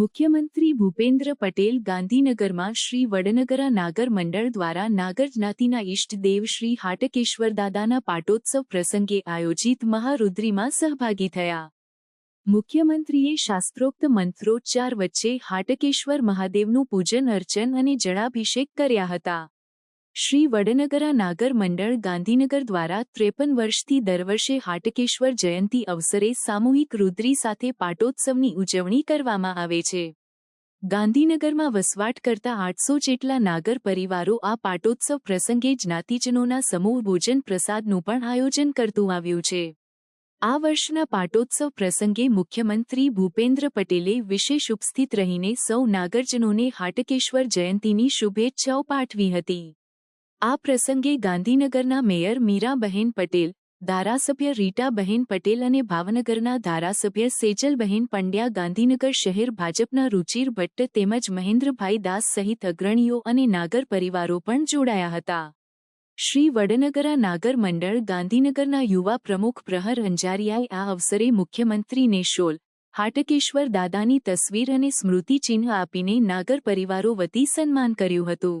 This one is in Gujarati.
મુખ્યમંત્રી ભૂપેન્દ્ર પટેલ ગાંધીનગરમાં શ્રી વડનગરા નાગર મંડળ દ્વારા નાગર જ્ઞાતિના ઇષ્ટદેવ શ્રી હાટકેશ્વર દાદાના પાટોત્સવ પ્રસંગે આયોજિત મહારુદ્રીમાં સહભાગી થયા. મુખ્યમંત્રીએ શાસ્ત્રોક્ત મંત્રોચ્ચાર વચ્ચે હાટકેશ્વર મહાદેવનું પૂજન અર્ચન અને જળાભિષેક કર્યા હતા. શ્રી વડનગરા નાગર મંડળ ગાંધીનગર દ્વારા ત્રેપન વર્ષથી દર વર્ષે હાટકેશ્વર જયંતી અવસરે સામૂહિક રુદ્રી સાથે પાટોત્સવની ઉજવણી કરવામાં આવે છે. ગાંધીનગરમાં વસવાટ કરતા આઠસો જેટલા નાગર પરિવારો આ પાટોત્સવ પ્રસંગે જ્ઞાતિજનોના સમૂહ ભોજન પ્રસાદનું પણ આયોજન કરતું આવ્યું છે. આ વર્ષના પાટોત્સવ પ્રસંગે મુખ્યમંત્રી ભૂપેન્દ્ર પટેલે વિશેષ ઉપસ્થિત રહીને સૌ નાગરજનોને હાટકેશ્વર જયંતીની શુભેચ્છાઓ પાઠવી હતી. આ પ્રસંગે ગાંધીનગરના મેયર મીરાબહેન પટેલ, ધારાસભ્ય રીટાબહેન પટેલ અને ભાવનગરના ધારાસભ્ય સેજલબહેન પંડ્યા ગાંધીનગર શહેર ભાજપના રુચિર ભટ્ટ તેમજ મહેન્દ્રભાઈ દાસ સહિત અગ્રણીઓ અને નાગર પરિવારો પણ જોડાયા હતા. શ્રી વડનગરા નાગર મંડળ ગાંધીનગરના યુવા પ્રમુખ પ્રહર અંજારિયાએ આ અવસરે મુખ્યમંત્રીને શોલ, હાટકેશ્વર દાદાની તસવીર અને સ્મૃતિચિહ્ન આપીને નાગર પરિવારો વતી સન્માન કર્યું હતું.